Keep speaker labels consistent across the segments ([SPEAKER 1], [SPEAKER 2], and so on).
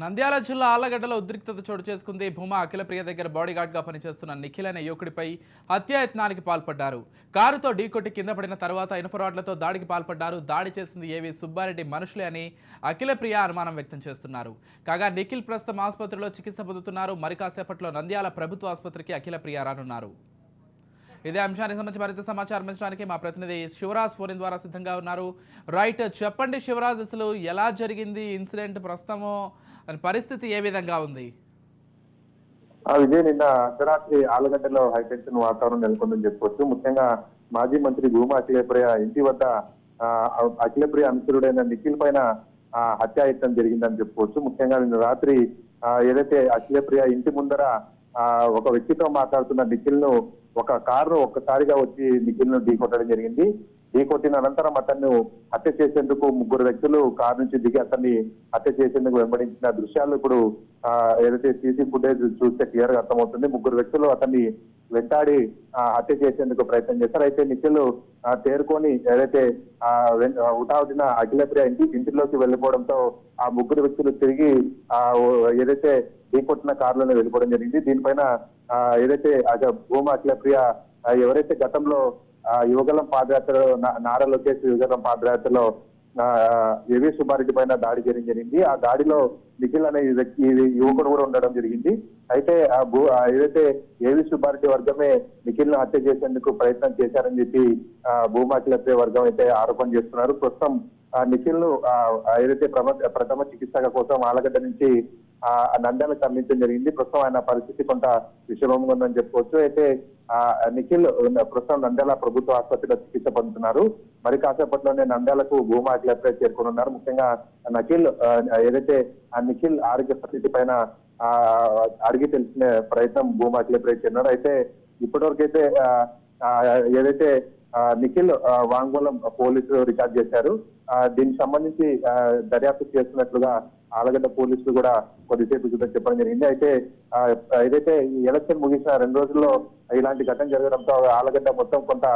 [SPEAKER 1] నంద్యాల జిల్లా ఆళ్ళగడ్డలో ఉద్రిక్తత చోటు చేసుకుంది. భూమా అఖిలప్రియ దగ్గర బాడీగార్డ్గా పనిచేస్తున్న నిఖిల్ అనే యువకుడిపై హత్యాయత్నానికి పాల్పడ్డారు. కారుతో డీకొట్టి కింద పడిన తర్వాత ఇనుపరాడ్లతో దాడికి పాల్పడ్డారు. దాడి చేసింది ఏవి సుబ్బారెడ్డి మనుషులే అని అఖిలప్రియ అనుమానం వ్యక్తం చేస్తున్నారు. కాగా నిఖిల్ ప్రస్తుతం ఆసుపత్రిలో చికిత్స పొందుతున్నారు. మరి కాసేపట్లో నంద్యాల ప్రభుత్వ ఆసుపత్రికి అఖిలప్రియ రానున్నారు. ఇదే అంశానికి సంబంధించి మరింత సమాచారం అందించడానికి మా ప్రతినిధి శివరాజ్ ఫోన్ ద్వారా సిద్ధంగా ఉన్నారు. రైట్ చెప్పండి శివరాజ్ అసలు ఎలా జరిగింది ఇన్సిడెంట్ ప్రస్తుతము అని పరిస్థితి ఏ విధంగా ఉంది?
[SPEAKER 2] విజయ్ నిన్న అర్ధరాత్రి ఆలగడ్డలో హైటెన్షన్ వాతావరణం నెలకొందని చెప్పొచ్చు. ముఖ్యంగా మాజీ మంత్రి భూమా అఖిలప్రియ ఇంటి వద్ద ఆ, అఖిలప్రియ అనుచరుడైన నిఖిల్ పైన హత్యాయత్నం జరిగిందని చెప్పుకోవచ్చు ముఖ్యంగా నిన్న రాత్రి ఏదైతే అఖిలప్రియ ఇంటి ముందర ఒక వ్యక్తితో మాట్లాడుతున్న నిఖిల్ను ఒక కారు ఒక్కసారిగా వచ్చి నిఖిల్ ఢీ కొట్టడం జరిగింది. ఢీకొట్టిన అనంతరం అతన్ని హత్య చేసేందుకు ముగ్గురు వ్యక్తులు కారు నుంచి దిగి అతన్ని హత్య చేసేందుకు వెంబడించిన దృశ్యాలు ఇప్పుడు ఏదైతే సీసీ ఫుటేజ్ చూస్తే క్లియర్గా అర్థమవుతుంది. ముగ్గురు వ్యక్తులు అతన్ని వెంటాడి ఆ, హత్య చేసేందుకు ప్రయత్నం చేశారు. అయితే నిఖిల్ తేరుకొని ఏదైతే ఆ, వెన్- అఖిలప్రియ ఇంటి ఇంటిలోకి వెళ్ళిపోవడంతో ఆ ముగ్గురు వ్యక్తులు తిరిగి ఆ ఏదైతే ఢీకొట్టిన కారులోనే వెళ్ళిపోవడం జరిగింది. దీనిపైన ఆ, ఏదైతే అగ- భూమా అఖిలప్రియ ఎవరైతే గతంలో యువగలం పాదయాత్రలో నా- నారా లోకేష్ యువగలం పాదయాత్రలో ఏవి సుబ్బారెడ్డి పైన దాడి చేయడం జరిగింది. ఆ దాడిలో నిఖిల్ అనే వ్యక్తి యువకుడు కూడా ఉండడం జరిగింది. అయితే ఆ భూ ఆ ఏదైతే ఏవి సుబ్బారెడ్డి వర్గమే నిఖిల్ను హత్య చేసేందుకు ప్రయత్నం చేశారని చెప్పి ఆ, భూమా వర్గం అయితే ఆరోపణ చేస్తున్నారు. ప్రస్తుతం ఆ నిఖిల్ను ఆ, ఏదైతే ప్రథమ చికిత్స కోసం ఆలగడ్డ నుంచి ఆ నంద్యాల తరలించడం జరిగింది. ప్రస్తుతం ఆయన పరిస్థితి కొంత విషమంగా ఉందని చెప్పుకోవచ్చు. అయితే నిఖిల్ ప్రస్తుతం నంద్యాల ప్రభుత్వ ఆసుపత్రిలో చికిత్స పొందుతున్నారు. మరి కాసేపట్లోనే నంద్యాలకు భూమా అఖిలప్రియ చేరుకోనున్నారు ముఖ్యంగా నఖిల్ ఏదైతే ఆ నిఖిల్ ఆరోగ్య పరిస్థితి పైన అడిగి తెలిసిన ప్రయత్నం భూమా అఖిలప్రియ చేరినారు అయితే ఇప్పటివరకైతే అయితే ఏదైతే నిఖిల్ వాంగ్మూలం పోలీసులు రికార్డ్ చేశారు. దీనికి సంబంధించి దర్యాప్తు చేస్తున్నట్లుగా ఆలగడ్డ పోలీసులు కూడా కొద్దిసేపు క్రితం చెప్పడం జరిగింది. అయితే ఏదైతే ఈ ఎలక్షన్ ముగిసిన రెండు రోజుల్లో ఇలాంటి ఘటన జరగడంతో ఆలగడ్డ మొత్తం కొంత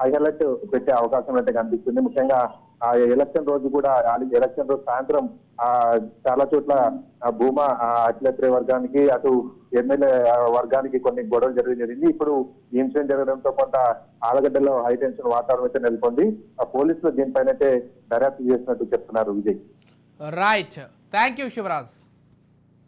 [SPEAKER 2] హై పెట్టే అవకాశం అయితే కనిపిస్తుంది. ముఖ్యంగా ఆ ఎలక్షన్ రోజు కూడా ఎలక్షన్ రోజు సాయంత్రం ఆ చాలా చోట్ల భూమా ఆ వర్గానికి అటు ఎమ్మెల్యే వర్గానికి కొన్ని గొడవలు జరగడం జరిగింది. ఇప్పుడు ఇన్సిడెంట్ జరగడంతో కొంత ఆలగడ్డలో హై టెన్షన్ వాతావరణం అయితే నెలకొంది. ఆ పోలీసులు దీనిపైన అయితే దర్యాప్తు చేసినట్టు చెప్తున్నారు Vijay.
[SPEAKER 1] Right thank you Shivaraj